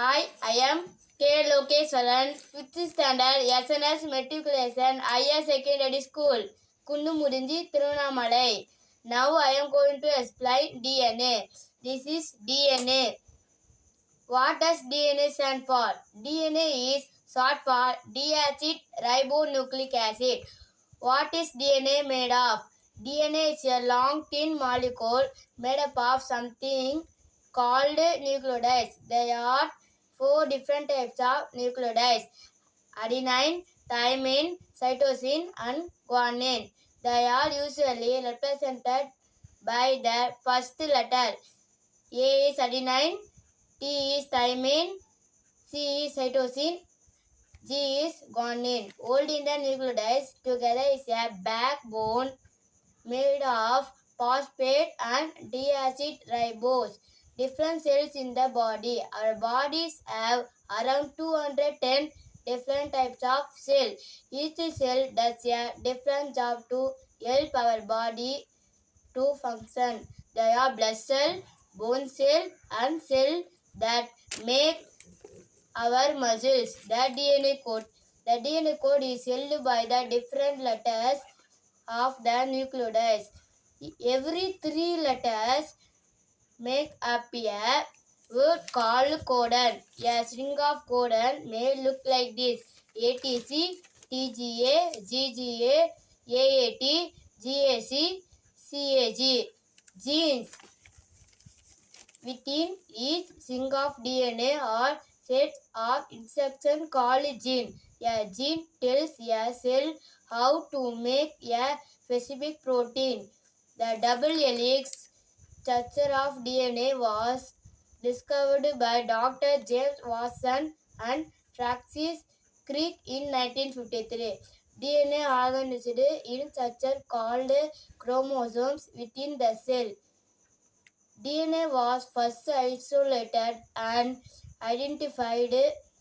Hi, I am K. Lokeswaran, 5th standard SNS Matriculation Higher Secondary School, Kundumurinji, Tirunamalai. Now I am going to explain DNA. This is DNA. What does DNA stand for? DNA is short for deacid ribonucleic acid. What is DNA made of? DNA is a long thin molecule made up of something called nucleotides. There are four different types of nucleotides adenine, thymine, cytosine, and guanine. They are usually represented by the first letter. A is adenine, T is thymine, C is cytosine, G is guanine. Holding the nucleotides together is a backbone made of phosphate and deacid ribose. Different cells in the body. Our bodies have around 210 different types of cell. Each cell does a different job to help our body to function. There are blood cell, bone cell, and cell that make our muscles. The DNA code. The DNA code is held by the different letters of the nucleotides. Every three letters make a word called codon. A string of codon may look like this. ATC, TGA, GGA, AAT, GAC, CAG. Genes. Within each string of DNA are sets of instructions called gene. A gene tells a cell how to make a specific protein. The double helix structure of DNA was discovered by Dr. James Watson and Francis Crick in 1953. DNA organized in structure called chromosomes within the cell. DNA was first isolated and identified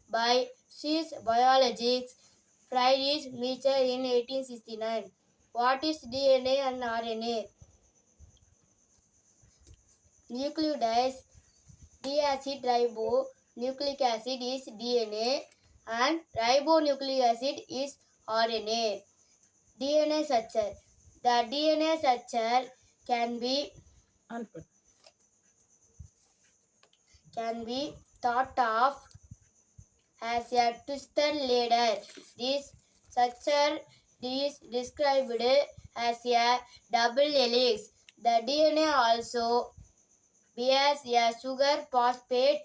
by Swiss biologist Friedrich Michel in 1869. What is DNA and RNA? nucleotides deacid ribonucleic acid is DNA and ribonucleic acid is RNA. DNA structure. The DNA structure can be can be thought of as a twister ladder. This structure is described as a double helix. The DNA also bears a sugar phosphate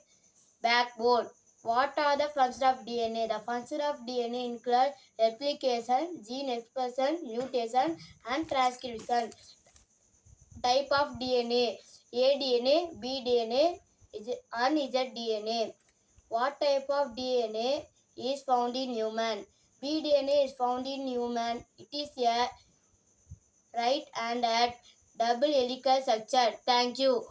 backbone. What are the functions of DNA? The functions of DNA include replication, gene expression, mutation, and transcription. type of DNA aDNA, bDNA, and zDNA. What type of DNA is found in human? bDNA is found in human. It is a right and at double helical structure. Thank you.